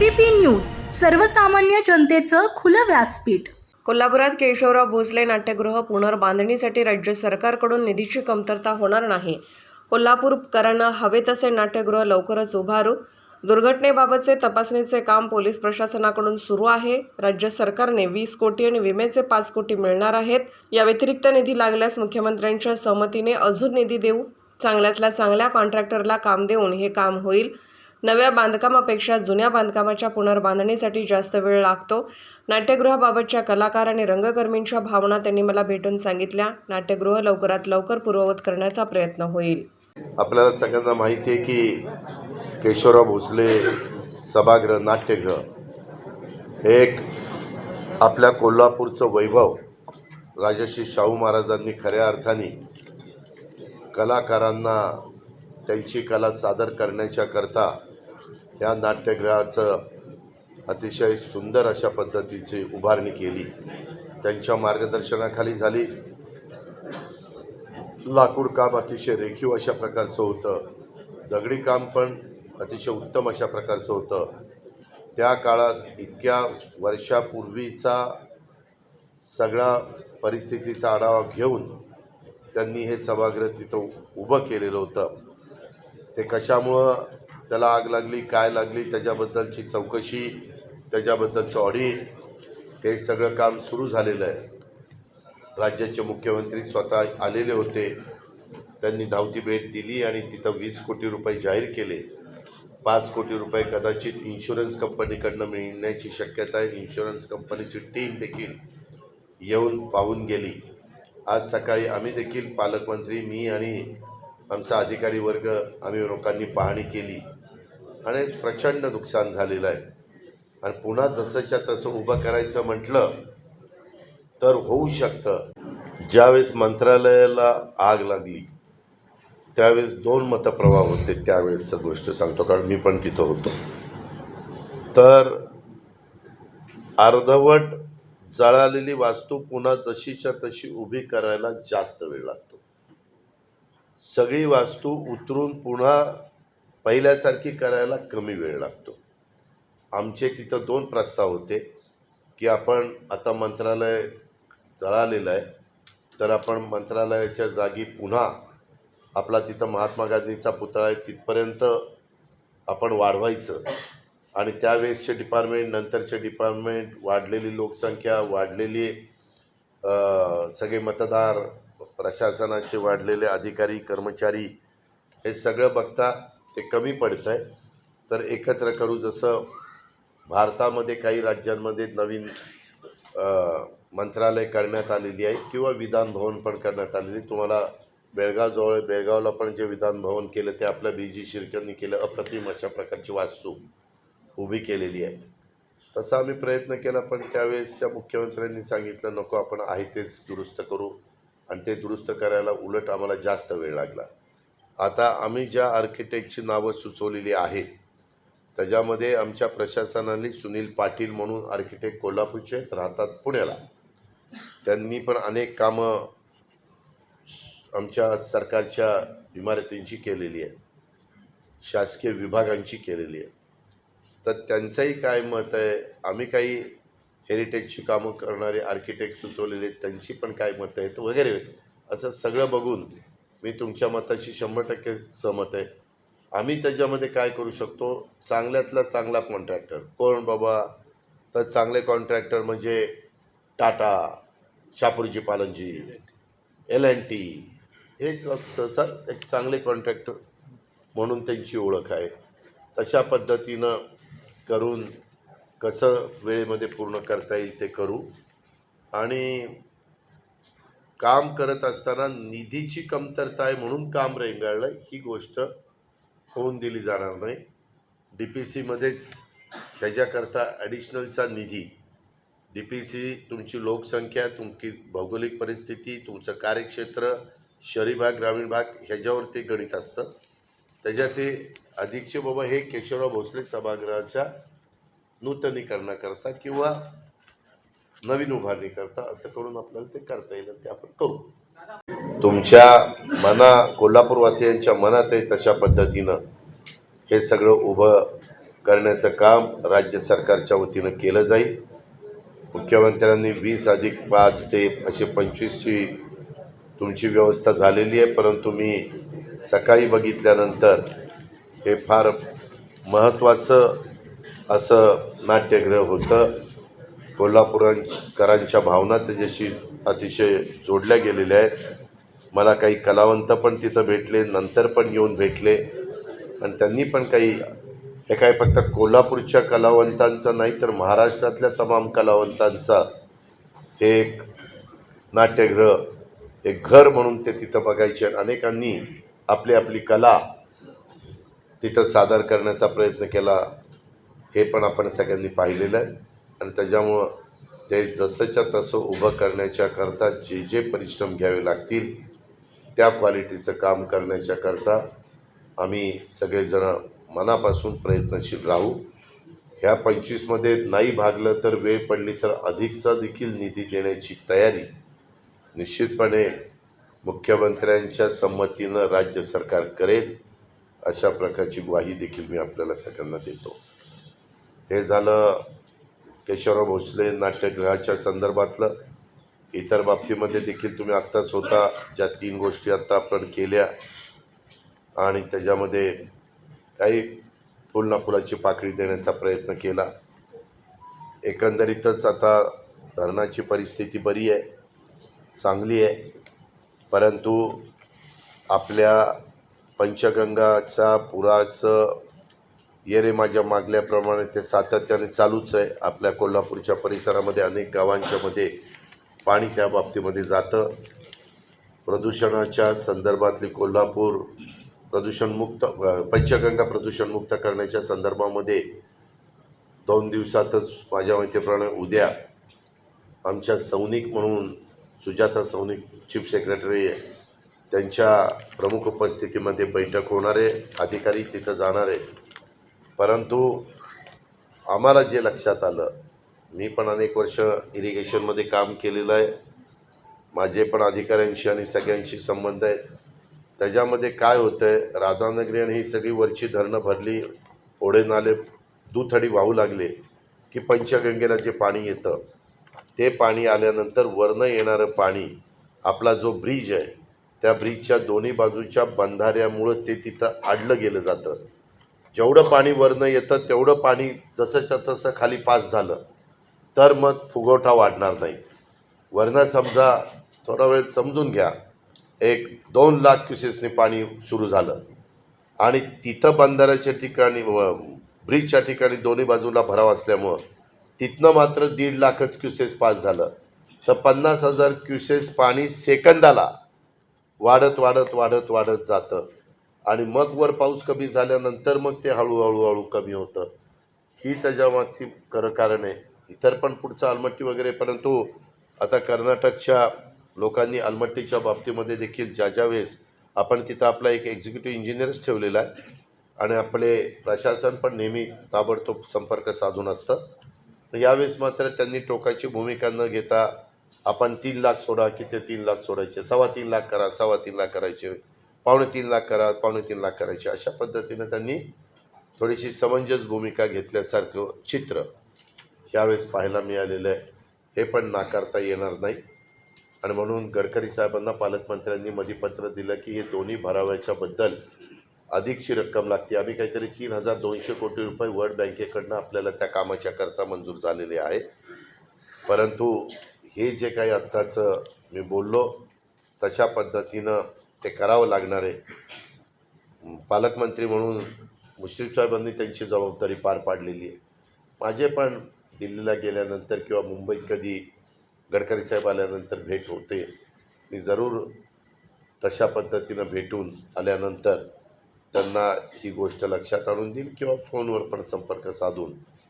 ABP news सर्वसामान्य जनतेचं खुलं व्यासपीठ. कोल्हापुरात केशवराव भोसले नाट्यगृह पुनर्बांधणीसाठी राज्य सरकारकडून निधीची कमतरता होणार नाही. कोल्हापूरकरांना हवे तसे नाट्यगृह लवकरच उभारू. दुर्घटनेबाबतचे तपासणीचे काम पोलीस प्रशासनाकडून सुरू आहे. राज्य सरकारने वीस कोटी आणि विम्याचे पाच कोटी मिळणार आहेत. या व्यतिरिक्त निधी लागल्यास मुख्यमंत्र्यांच्या सहमतीने अजून निधी देऊ. चांगल्यातल्या चांगल्या कॉन्ट्रॅक्टरला काम देऊन हे काम होईल. नव्या बांधकामापेक्षा जुन्या बांधकामाच्या पुनर्बांधणीसाठी जास्त वेळ लागतो. नाट्यगृहाबाबतच्या कलाकार आणि रंगकर्मींच्या भावना त्यांनी मला भेटून सांगितल्या. नाट्यगृह लवकरात लवकर पूर्ववत करण्याचा प्रयत्न होईल. आपल्याला सगळ्यांना माहिती आहे की केशवराव भोसले सभागृह नाट्यगृह हे एक आपल्या कोल्हापूरचं वैभव. राजर्षी शाहू महाराजांनी खऱ्या अर्थाने कलाकारांना त्यांची कला सादर करण्याच्या या नाट्यगृहाचं अतिशय सुंदर अशा पद्धतीची उभारणी केली. त्यांच्या मार्गदर्शनाखाली झाली. लाकूड काम अतिशय रेखीव अशा प्रकारचं होतं. दगडी काम पण अतिशय उत्तम अशा प्रकारचं होतं. त्या काळात इतक्या वर्षापूर्वीचा सगळा परिस्थितीचा आढावा घेऊन त्यांनी हे सभागृह तिथं उभं केलेलं होतं. ते कशामुळं त्याला आग लागली काय लागली त्याच्याबद्दलची चौकशी त्याच्याबद्दलचं ऑडिट हे सगळं काम सुरू झालेलं आहे. राज्याचे मुख्यमंत्री स्वतः आलेले होते. त्यांनी धावती भेट दिली आणि तिथं वीस कोटी रुपये जाहीर केले. पाच कोटी रुपये कदाचित इन्शुरन्स कंपनीकडनं मिळण्याची शक्यता आहे. इन्शुरन्स कंपनीची टीम देखील येऊन पाहून गेली. आज सकाळी आम्ही देखील पालकमंत्री मी आणि आमचा अधिकारी वर्ग आम्ही लोकांनी पाहणी केली. आणि प्रचंड नुकसान झालेलं आहे. आणि पुन्हा जसंच्या तसं उभं करायचं म्हटलं तर होऊ शकतं. ज्यावेळेस मंत्रालयाला आग लागली त्यावेळेस दोन मतप्रवाह होते त्यावेळेसचं गोष्ट सांगतो कारण मी पण तिथं होतो. तर अर्धवट जळालेली वास्तू पुन्हा जशीच्या तशी उभी करायला जास्त वेळ लागतो. सगळी वास्तू उतरून पुन्हा पहिल्यासारखी करायला कमी वेळ लागतो. आमचे तिथं दोन प्रस्ताव होते की आपण आता मंत्रालय जळालेलं आहे तर आपण मंत्रालयाच्या जागी पुन्हा आपला तिथं महात्मा गांधींचा पुतळा आहे तिथपर्यंत आपण वाढवायचं. आणि त्यावेळेसचे डिपार्टमेंट नंतरचे डिपार्टमेंट वाढलेली लोकसंख्या वाढलेली सगळे मतदार प्रशासनाचे वाढलेले अधिकारी कर्मचारी हे सगळं बघता ते कमी पडतं आहे तर एकत्र करू जसं भारतामध्ये काही राज्यांमध्ये नवीन मंत्रालय करण्यात आलेली आहे किंवा विधानभवन पण करण्यात आलेली तुम्हाला बेळगावजवळ बेळगावला पण जे विधानभवन केलं ते आपल्या बी जी शिर्केंनी केलं अप्रतिम अशा प्रकारची वास्तू उभी केलेली आहे. तसा आम्ही प्रयत्न केला पण त्यावेळेसच्या मुख्यमंत्र्यांनी सांगितलं नको आपण आहे तेच दुरुस्त करू. आणि ते दुरुस्त करायला उलट आम्हाला जास्त वेळ लागला. आता आम्ही ज्या आर्किटेक्टची नावं सुचवलेली आहेत त्याच्यामध्ये आमच्या प्रशासनाने सुनील पाटील म्हणून आर्किटेक्ट कोल्हापूरचे आहेत, राहतात पुण्याला. त्यांनी पण अनेक कामं आमच्या सरकारच्या इमारतींची केलेली आहे शासकीय विभागांची केलेली आहे तर त्यांचंही काय मत आहे आम्ही काही हेरिटेजची कामं करणारे आर्किटेक्ट सुचवलेले आहेत त्यांची पण काय मतं आहेत वगैरे असं सगळं बघून मी तुमच्या मताशी शंभर टक्के सहमत आहे. आम्ही त्याच्यामध्ये काय करू शकतो? चांगल्यातला चांगला कॉन्ट्रॅक्टर कोण बाबा? तर चांगले कॉन्ट्रॅक्टर म्हणजे Tata Shapoorji Pallonji L N T. हे सहसा एक चांगले कॉन्ट्रॅक्टर म्हणून त्यांची ओळख आहे. तशा पद्धतीनं करून कसं वेळेमध्ये पूर्ण करता येईल ते करू. आणि काम करत असताना निधीची कमतरता आहे म्हणून काम रेंगाळलं ही गोष्ट होऊन दिली जाणार नाही. डी पी सीमध्येच ह्याच्याकरता ॲडिशनलचा निधी. डी पी सी तुमची लोकसंख्या तुमची भौगोलिक परिस्थिती तुमचं कार्यक्षेत्र शहरी भाग ग्रामीण भाग ह्याच्यावरती गणित असतं. त्याच्यात हे अधिकचे बाबा हे केशवराव भोसले सभागृहाच्या नूतनीकरणाकरता किंवा नवीन उभारणीकरता असं करून आपल्याला ते करता येईल ते आपण करू. तुमच्या मना कोल्हापूरवासियांच्या मनात आहे तशा पद्धतीनं हे सगळं उभं करण्याचं काम राज्य सरकारच्या वतीनं केलं जाईल. मुख्यमंत्र्यांनी वीस अधिक पाच ते असे पंचवीसची तुमची व्यवस्था झालेली आहे परंतु मी सकाळी बघितल्यानंतर हे फार महत्त्वाचं असं नाट्यगृह होतं. कोल्हापूरकरांच्या भावना त्याच्याशी अतिशय जोडल्या गेलेल्या आहेत. मला काही कलावंत पण तिथं भेटले नंतर पण येऊन भेटले. आणि त्यांनी पण काही हे काय फक्त कोल्हापूरच्या कलावंतांचा नाही तर महाराष्ट्रातल्या तमाम कलावंतांचा हे एक नाट्यगृह एक घर म्हणून ते तिथं बघायचे आणि अनेकांनी आपली आपली कला तिथं सादर करण्याचा प्रयत्न केला हे पण आपण सगळ्यांनी पाहिलेलं आहे. आणि त्याच्यामुळं ते जसंच्या तसं उभं करण्याच्या करता जे जे परिश्रम घ्यावे लागतील त्या क्वालिटीचं काम करण्याच्या करता आम्ही सगळेजणं मनापासून प्रयत्नशील राहू. ह्या पंचवीसमध्ये नाही भागलं तर वेळ पडली तर अधिकचा देखील निधी देण्याची तयारी निश्चितपणे मुख्यमंत्र्यांच्या संमतीनं राज्य सरकार करेल अशा प्रकारची ग्वाही देखील मी आपल्याला सगळ्यांना देतो. हे झालं केशवराव भोसले नाट्यगृहाच्या संदर्भातलं इतर बाबतीमध्ये देखील तुम्ही आत्ता स्वतः ज्या तीन गोष्टी आत्ता आपण केल्या. आणि त्याच्यामध्ये काही फुल ना फुलाची पाकळी देण्याचा प्रयत्न केला. एकंदरीतच आता धरणाची परिस्थिती बरी आहे चांगली आहे. परंतु आपल्या पंचगंगाच्या पुराचं ये माझ्या मागल्याप्रमाणे ते सातत्याने चालूच आहे. आपल्या कोल्हापूरच्या परिसरामध्ये अनेक गावांच्यामध्ये पाणी त्या बाबतीमध्ये जातं. प्रदूषणाच्या संदर्भातली कोल्हापूर प्रदूषणमुक्त पंचगंगा प्रदूषणमुक्त करण्याच्या संदर्भामध्ये दोन दिवसातच माझ्या माहितीप्रमाणे उद्या आमच्या सौनिक म्हणून सुजाता सौनिक चीफ सेक्रेटरी त्यांच्या प्रमुख उपस्थितीमध्ये बैठक होणार आहे. अधिकारी तिथं जाणार आहे. परंतु आम्हाला जे लक्षात आलं मी पण अनेक वर्ष इरिगेशनमध्ये काम केलेलं आहे. माझे पण अधिकाऱ्यांशी आणि सगळ्यांशी संबंध आहेत. त्याच्यामध्ये काय होतं आहे राधानगरी आणि ही सगळी वरची धरणं भरली ओढे नाले दुथडी वाहू लागले की पंचगंगेला जे पाणी येतं ते पाणी आल्यानंतर वरनं येणारं पाणी आपला जो ब्रिज आहे त्या ब्रिजच्या दोन्ही बाजूच्या बंधाऱ्यामुळं ते तिथं आडलं गेलं जातं. जेवढं पाणी वरनं येतं तेवढं पाणी जसंच्या तसं खाली पास झालं तर मग फुगवटा वाढणार नाही. वरनं समजा थोडा वेळ समजून घ्या एक दोन लाख क्युसेसने पाणी सुरू झालं. आणि तिथं बंधाऱ्याच्या ठिकाणी व ब्रिजच्या ठिकाणी दोन्ही बाजूला भराव असल्यामुळं तिथनं मात्र दीड लाखच क्युसेस पास झालं. तर पन्नास हजार क्युसेस पाणी सेकंदाला वाढत वाढत वाढत वाढत जातं. आणि मग वर पाऊस कमी झाल्यानंतर मग ते हळूहळू हळू कमी होतं. ही त्याच्यामागची खरं कारण आहे. इतर पण पुढचं आलमट्टी वगैरे परंतु आता कर्नाटकच्या लोकांनी आलमट्टीच्या बाबतीमध्ये देखील ज्या ज्या वेळेस आपण तिथं आपला एक एक्झिक्युटिव्ह इंजिनियरच ठेवलेला आहे आणि आपले प्रशासन पण नेहमी ताबडतोब संपर्क साधून असतं यावेळेस मात्र त्यांनी टोकाची भूमिका न घेता आपण तीन लाख सोडा की ते तीन लाख सोडायचे सव्वा तीन लाख करा सव्वा तीन लाख करायचे. पावणे तीन लाख करा पावणे तीन लाख करायचे. अशा पद्धतीनं त्यांनी थोडीशी समंजस भूमिका घेतल्यासारखं चित्र यावेळेस पाहायला मिळालेलं आहे. हे पण नाकारता येणार नाही. आणि म्हणून गडकरी साहेबांना पालकमंत्र्यांनी मध्ये पत्र दिलं की हे दोन्ही भरावयाच्याबद्दल अधिकची रक्कम लागते. आम्ही काहीतरी तीन हजार दोनशे कोटी रुपये वर्ल्ड बँकेकडनं आपल्याला त्या कामाच्या करता मंजूर झालेले आहेत परंतु हे जे काही आत्ताचं मी बोललो तशा पद्धतीनं ते करावं लागणार आहे. पालकमंत्री म्हणून मुश्रीफ साहेबांनी त्यांची जबाबदारी पार पाडलेली आहे. माझे पण दिल्लीला गेल्यानंतर किंवा मुंबईत कधी गडकरी साहेब आल्यानंतर भेट होते. मी जरूर तशा पद्धतीनं भेटून आल्यानंतर त्यांना ही गोष्ट लक्षात आणून देईल किंवा फोनवर पण संपर्क साधून